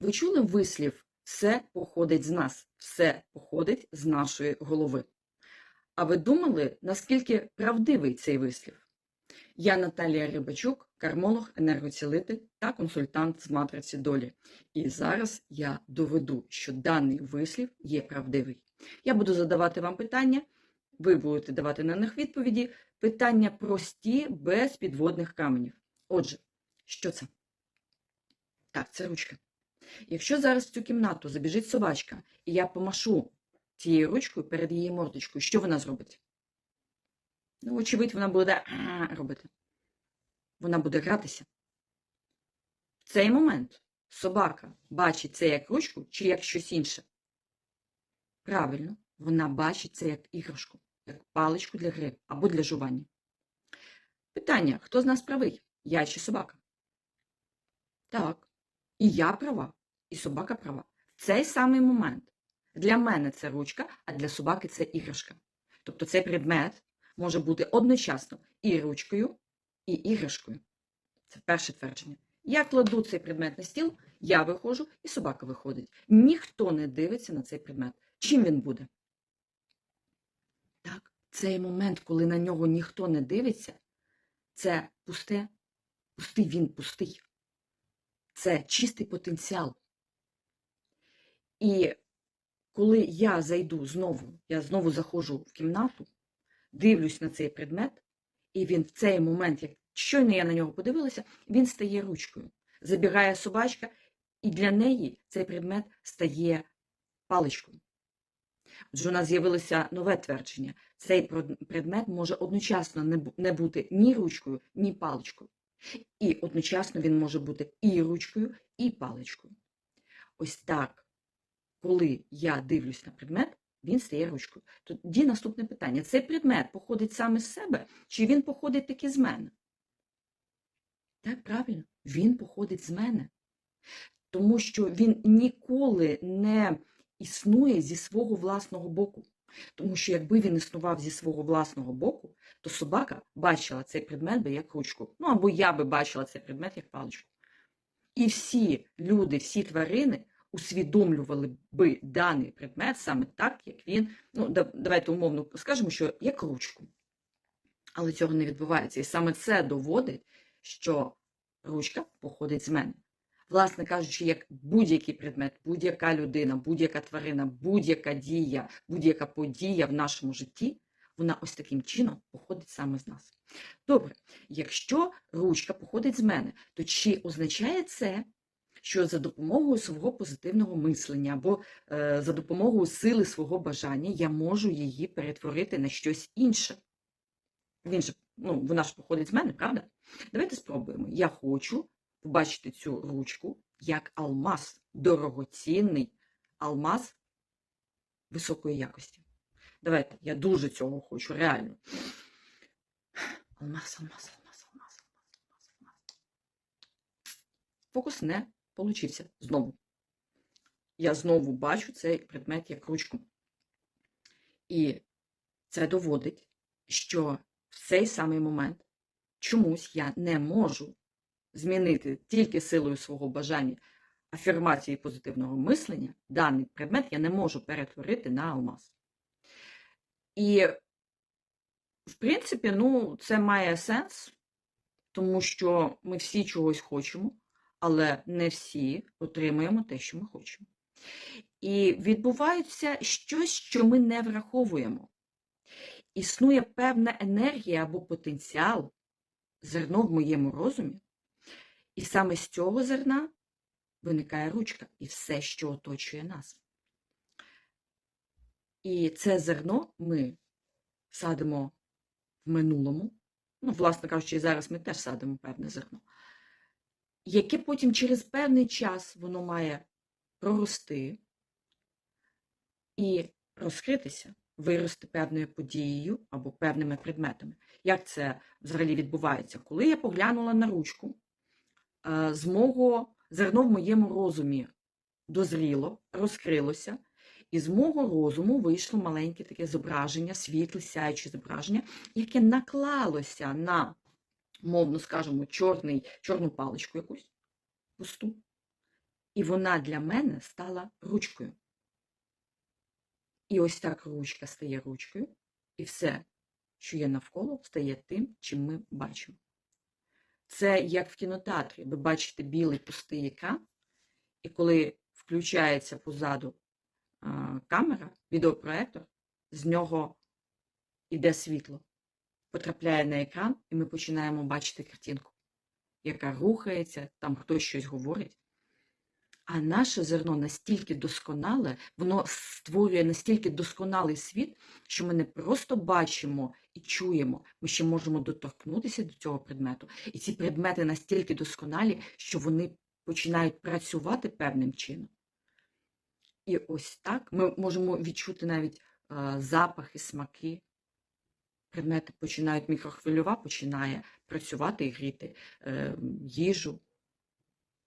Ви чули вислів все походить з нас, все походить з нашої голови. А ви думали, наскільки правдивий цей вислів? Я Наталія Рибачук, кармолог, енергоцілитель та консультант з матриці долі. І зараз я доведу, що даний вислів є правдивий. Я буду задавати вам питання, ви будете давати на них відповіді. Питання прості, без підводних каменів. Отже, що це? Так, це ручка. Якщо зараз в цю кімнату забіжить собачка, і я помашу цією ручкою перед її мордочкою, що вона зробить? Ну, очевидь, вона буде робити. Вона буде гратися. В цей момент собака бачить це як ручку чи як щось інше. Правильно, вона бачить це як іграшку, як паличку для гри або для жування. Питання: хто з нас правий? Я чи собака? Так. І я права, і собака права. В цей самий момент для мене це ручка, а для собаки це іграшка. Тобто цей предмет може бути одночасно і ручкою, і іграшкою. Це перше твердження. Я кладу цей предмет на стіл, я виходжу, і собака виходить. Ніхто не дивиться на цей предмет. Чим він буде? Так, цей момент, коли на нього ніхто не дивиться, це пусте, пустий він пустий. Це чистий потенціал. І коли я зайду знову, я знову заходжу в кімнату, дивлюсь на цей предмет, і він в цей момент, як щойно я на нього подивилася, він стає ручкою. Забігає собачка, і для неї цей предмет стає паличкою. Отже, у нас з'явилося нове твердження. Цей предмет може одночасно не бути ні ручкою, ні паличкою. І одночасно він може бути і ручкою, і паличкою. Ось так, коли я дивлюсь на предмет, він стає ручкою. Тоді наступне питання: цей предмет походить саме з себе, чи він походить таки з мене? Так, правильно, він походить з мене. Тому що він ніколи не існує зі свого власного боку. Тому що якби він існував зі свого власного боку, то собака бачила цей предмет би як ручку. Ну або я би бачила цей предмет як паличку. І всі люди, всі тварини усвідомлювали би даний предмет саме так, як він. Ну, давайте умовно скажемо, що як ручку. Але цього не відбувається. І саме це доводить, що ручка походить з мене. Власне кажучи, як будь-який предмет, будь-яка людина, будь-яка тварина, будь-яка дія, будь-яка подія в нашому житті, вона ось таким чином походить саме з нас. Добре, якщо ручка походить з мене, то чи означає це, що за допомогою свого позитивного мислення або е, за допомогою сили свого бажання я можу її перетворити на щось інше? Він же, ну, Вона ж походить з мене, правда? Давайте спробуємо. Я хочу побачити цю ручку як алмаз, дорогоцінний алмаз високої якості. Давайте, я дуже цього хочу, реально. Алмаз, алмаз, алмаз, алмаз, алмаз, алмаз. Фокус не получився знову. Я знову бачу цей предмет як ручку. І це доводить, що в цей самий момент чомусь я не можу змінити тільки силою свого бажання афірмації позитивного мислення, даний предмет я не можу перетворити на алмаз. І, в принципі, ну, це має сенс, тому що ми всі чогось хочемо, але не всі отримуємо те, що ми хочемо. І відбувається щось, що ми не враховуємо. Існує певна енергія або потенціал, зерно в моєму розумі, і саме з цього зерна виникає ручка і все, що оточує нас. І це зерно ми садимо в минулому, ну, власне кажучи, зараз ми теж садимо певне зерно, яке потім через певний час воно має прорости і розкритися, вирости певною подією або певними предметами. Як це взагалі відбувається? Коли я поглянула на ручку, Е, з мого зерно в моєму розумі дозріло, розкрилося, і з мого розуму вийшло маленьке таке зображення, світле, сяюче зображення, яке наклалося на, мовно скажемо, чорний, чорну паличку якусь пусту. І вона для мене стала ручкою. І ось так ручка стає ручкою, і все, що є навколо, стає тим, чим ми бачимо. Це як в кінотеатрі. Ви бачите білий пустий екран, і коли включається позаду камера, відеопроектор, з нього йде світло, потрапляє на екран, і ми починаємо бачити картинку, яка рухається, там хтось щось говорить. А наше зерно настільки досконале, воно створює настільки досконалий світ, що ми не просто бачимо і чуємо, ми ще можемо доторкнутися до цього предмету. І ці предмети настільки досконалі, що вони починають працювати певним чином. І ось так ми можемо відчути навіть е, запахи, смаки. Предмети починають мікрохвильова, починає працювати і гріти е, їжу.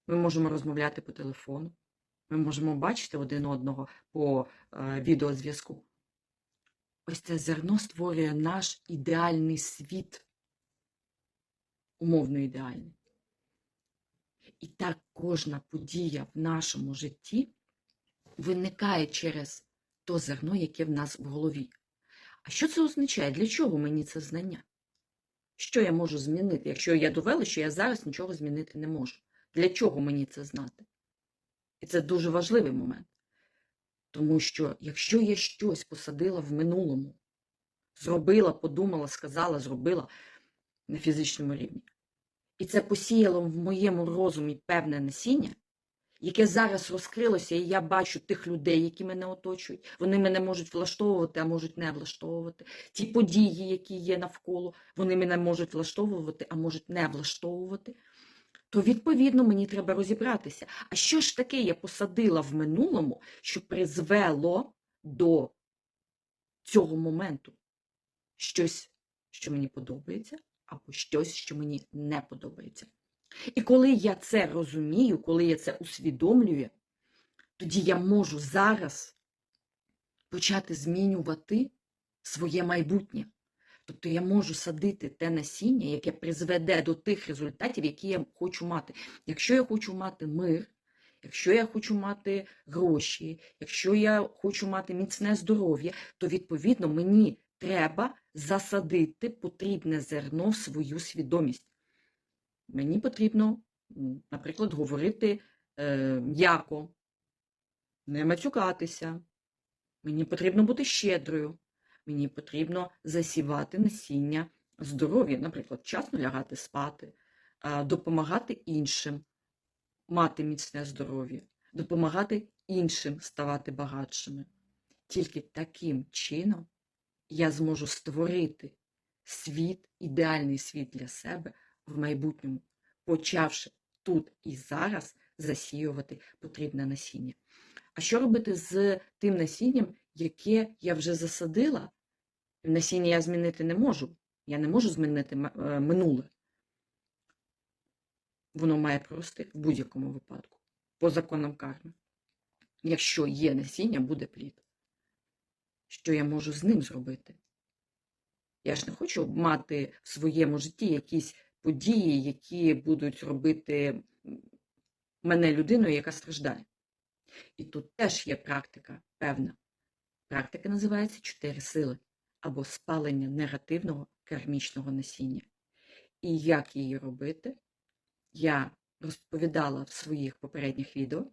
Ми можемо розмовляти по телефону. Ми можемо бачити один одного по е, відеозв'язку. Ось це зерно створює наш ідеальний світ, умовно ідеальний. І так кожна подія в нашому житті виникає через то зерно, яке в нас в голові. А що це означає? Для чого мені це знання? Що я можу змінити, якщо я довела, що я зараз нічого змінити не можу? Для чого мені це знати? І це дуже важливий момент. Тому що якщо я щось посадила в минулому, зробила, подумала, сказала, зробила на фізичному рівні, і це посіяло в моєму розумі певне насіння, яке зараз розкрилося, і я бачу тих людей, які мене оточують. Вони мене можуть влаштовувати, а можуть не влаштовувати. Ті події, які є навколо, вони мене можуть влаштовувати, а можуть не влаштовувати. То, відповідно, мені треба розібратися. А що ж таке я посадила в минулому, що призвело до цього моменту? Щось, що мені подобається, або щось, що мені не подобається. І коли я це розумію, коли я це усвідомлюю, тоді я можу зараз почати змінювати своє майбутнє. Тобто я можу садити те насіння, яке призведе до тих результатів, які я хочу мати. Якщо я хочу мати мир, якщо я хочу мати гроші, якщо я хочу мати міцне здоров'я, то відповідно мені треба засадити потрібне зерно в свою свідомість. Мені потрібно, наприклад, говорити е, м'яко, не матюкатися. Мені потрібно бути щедрою. Мені потрібно засівати насіння здоров'я, наприклад, вчасно лягати спати, допомагати іншим мати міцне здоров'я, допомагати іншим ставати багатшими. Тільки таким чином я зможу створити світ, ідеальний світ для себе в майбутньому, почавши тут і зараз засіювати потрібне насіння. А що робити з тим насінням, яке я вже засадила? Насіння я змінити не можу. Я не можу змінити е, минуле. Воно має прорости в будь-якому випадку, по законам карми. Якщо є насіння, буде плід. Що я можу з ним зробити? Я ж не хочу мати в своєму житті якісь події, які будуть робити мене людиною, яка страждає. І тут теж є практика певна. Практика називається чотири сили або спалення негативного кармічного насіння. І як її робити, я розповідала в своїх попередніх відео.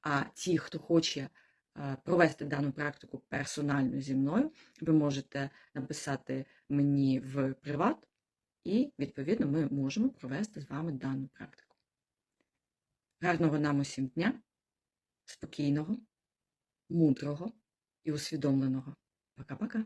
А ті, хто хоче провести дану практику персонально зі мною, ви можете написати мені в приват, і, відповідно, ми можемо провести з вами дану практику. Гарного нам усім дня! спокійного, мудрого і усвідомленого. Пока-пока.